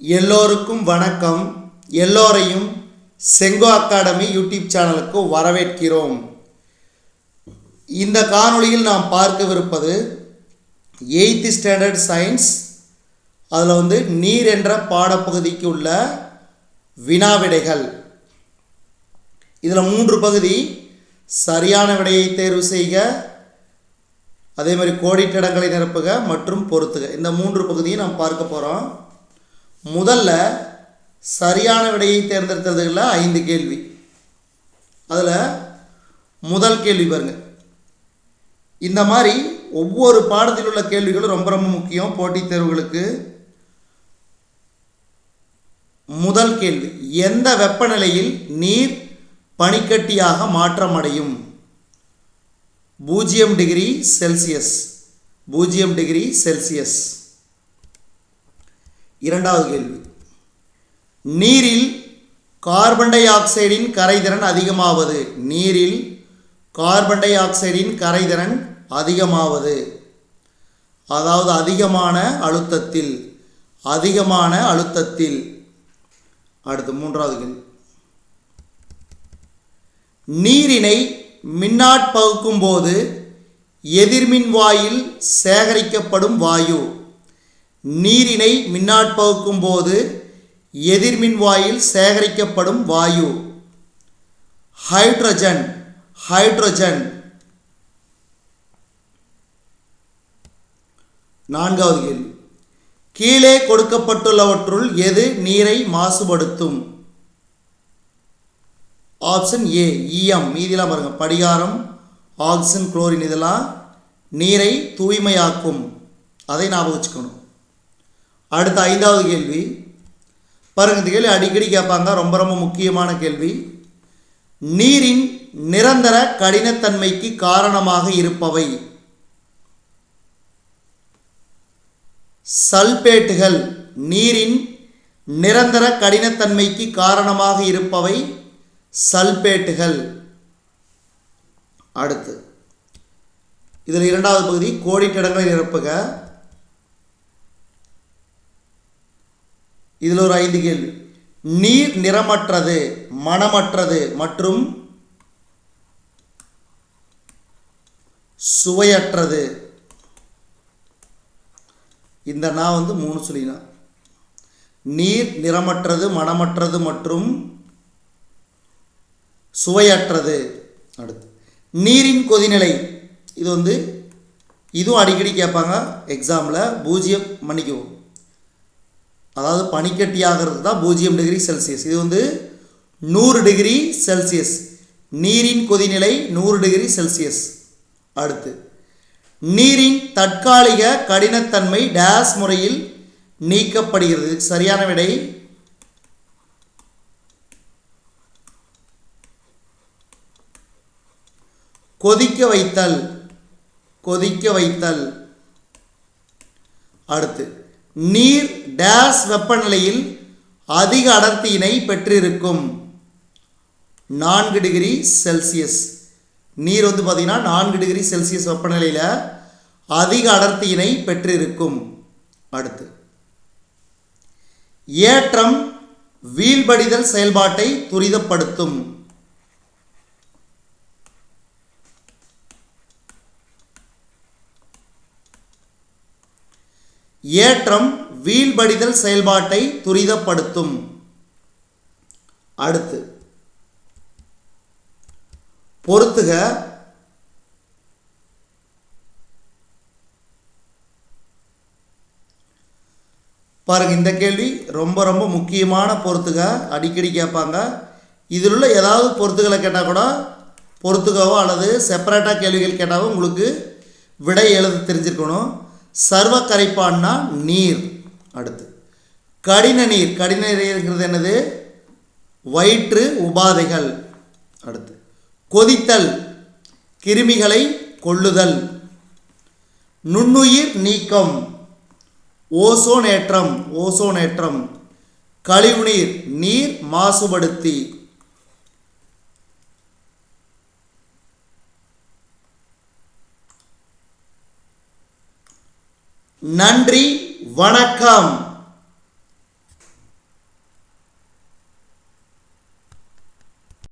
எல்லோருக்கும் வணக்கம். எல்லோரையும் செங்கோ அகாடமி யூடியூப் சேனலுக்கு வரவேற்கிறோம். இந்த காணொளியில் நாம் பார்க்கவிருப்பது எயித்து ஸ்டாண்டர்ட் சயின்ஸ் அதில் வந்து நீர் என்ற பாடப்பகுதிக்கு உள்ள வினாவிடைகள். இதில் மூன்று பகுதி சரியான விடையை தேர்வு செய்க அதே மாதிரி கோடிட்டடங்களை நிரப்புக மற்றும் பொறுத்துக இந்த மூன்று பகுதியை நாம் பார்க்க போகிறோம் முதல்ல சரியான விடையை தேர்ந்தெடுத்ததுகளில் ஐந்து கேள்வி. அதில் முதல் கேள்வி பாருங்க. இந்த மாதிரி ஒவ்வொரு பாடத்தில் உள்ள கேள்விகளும் ரொம்ப ரொம்ப முக்கியம். போட்டித் தேர்வுகளுக்கு முதல் கேள்வி எந்த வெப்பநிலையில் நீர் பனிக்கட்டியாக மாற்றமடையும்? பூஜ்ஜியம் டிகிரி செல்சியஸ். பூஜ்ஜியம் டிகிரி செல்சியஸ். இரண்டாவது கேள்வி. நீரில் கார்பன் டை ஆக்சைடின் கரைதிறன் அதிகமாவது? நீரில் கார்பன் டை ஆக்சைடின் கரைதிறன் அதிகமாவது? அதாவது அதிகமான அழுத்தத்தில் அதிகமான அழுத்தத்தில். அடுத்து மூன்றாவது கேள்வி. நீரினை மின்னாட்பகுக்கும் போது எதிர்மின் வாயில் சேகரிக்கப்படும் வாயு. நீரினை மின்னாட்பகுக்கும் போது எதிர்மின்வாயில் சேகரிக்கப்படும் வாயு. Hydrogen hydrogen. நான்காவது கேள்வி. கீழே கொடுக்கப்பட்டுள்ளவற்றுள் எது நீரை மாசுபடுத்தும்? ஆப்ஷன் ஏ ஈயம் மீதிலாம் பாருங்க. படிகாரம் ஆக்சிஜன் குளோரின் இதெல்லாம் நீரை தூய்மையாக்கும். அதை ஞாபகம் வச்சுக்கணும். அடுத்த ஐந்தாவது கேள்வி. பாருங்க இந்த கேள்வி அடிக்கடி கேட்பாங்க. ரொம்ப ரொம்ப முக்கியமான கேள்வி. நீரின் நிரந்தர கடினத்தன்மைக்கு காரணமாக இருப்பவை. சல்பேட்டுகள் நீரின் நிரந்தர கடினத்தன்மைக்கு காரணமாக இருப்பவை. சல்பேட்டுகள். அடுத்து. இதில் இரண்டாவது பகுதி கோடிட்டிடங்களை நிரப்புக. இதில் ஒரு ஐந்து கேள்வி. நீர் நிறமற்றது மனமற்றது மற்றும் சுவையற்றது. இந்த நான் வந்து மூணு சொல்லினா நீர் நிறமற்றது மனமற்றது மற்றும் சுவையற்றது. அடுத்து நீரின் கொதிநிலை. இது வந்து இதுவும் அடிக்கடி கேட்பாங்க. எக்ஸாமில் பூஜ்ஜியம் மன்னிக்கவும் அதாவது பனிக்கட்டி ஆகிறது தான் பூஜ்ஜியம் டிகிரி செல்சியஸ். இது வந்து நூறு டிகிரி செல்சியஸ். நீரின் கொதிநிலை நூறு டிகிரி செல்சியஸ். அடுத்து நீரின் தற்காலிக கடினத்தன்மை டேஸ் முறையில் நீக்கப்படுகிறது. சரியான விடை? கொதிக்க வைத்தல். கொதிக்க வைத்தல். அடுத்து நீர் டேஸ் வெப்பநிலையில் அதிக அடர்த்தியினை பெற்றிருக்கும். நான்கு டிகிரி செல்சியஸ். நீர் வந்து பார்த்திங்கன்னா நான்கு டிகிரி செல்சியஸ் வெப்பநிலையில் அதிக அடர்த்தியினை பெற்றிருக்கும். அடுத்து. ஏற்றம் வீழ்படிதல் செயல்பாட்டை துரிதப்படுத்தும். ஏற்றம் வீழ்படிதல் செயல்பாட்டை துரிதப்படுத்தும். அடுத்து பொறுத்துக பாருங்க இந்த கேள்வி ரொம்ப ரொம்ப முக்கியமான பொறுத்துக அடிக்கடி கேட்பாங்க. இதில் உள்ள ஏதாவது பொறுத்துகளை கேட்டால் கூட பொறுத்துக்கவோ அல்லது செப்பரேட்டாக கேள்விகள் கேட்டாவோ உங்களுக்கு விடை எழுத தெரிஞ்சிருக்கணும். சர்வ கரைப்பான்னா நீர். அடுத்து கடின நீர். கடின நீர்ங்கிறது என்னது? வயிற்று உபாதைகள். அடுத்து கொதித்தல். கிருமிகளை கொள்ளுதல். நுண்ணுயிர் நீக்கம். ஓசோனேற்றம். ஓசோனேற்றம். கழிவுநீர். நீர் மாசுபடுத்தி. நன்றி வணக்கம்.